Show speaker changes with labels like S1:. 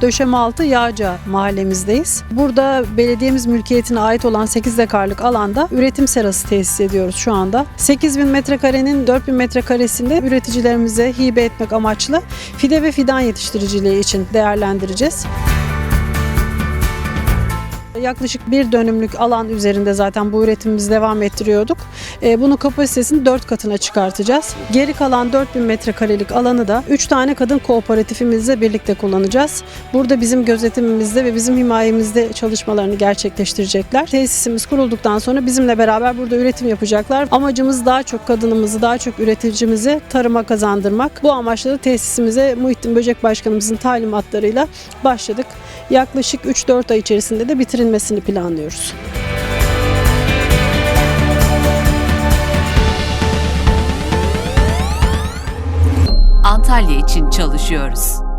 S1: Döşemealtı Yağca mahallemizdeyiz. Burada belediyemiz mülkiyetine ait olan 8 dekarlık alanda üretim serası tesis ediyoruz şu anda. 8000 metrekarenin 4000 metrekaresinde üreticilerimize hibe etmek amaçlı fide ve fidan yetiştiriciliği için değerlendireceğiz. Yaklaşık bir dönümlük alan üzerinde zaten bu üretimimizi devam ettiriyorduk. Ee, Bunun kapasitesini 4 katına çıkartacağız. Geri kalan 4000 metrekarelik alanı da 3 tane kadın kooperatifimizle birlikte kullanacağız. Burada bizim gözetimimizde ve bizim himayemizde çalışmalarını gerçekleştirecekler. Tesisimiz kurulduktan sonra bizimle beraber burada üretim yapacaklar. Amacımız daha çok kadınımızı, daha çok üreticimizi tarıma kazandırmak. Bu amaçla da tesisimize Muhittin Böcek Başkanımızın talimatlarıyla başladık. Yaklaşık 3-4 ay içerisinde de bitirilmesini planlıyoruz.
S2: Antalya için çalışıyoruz.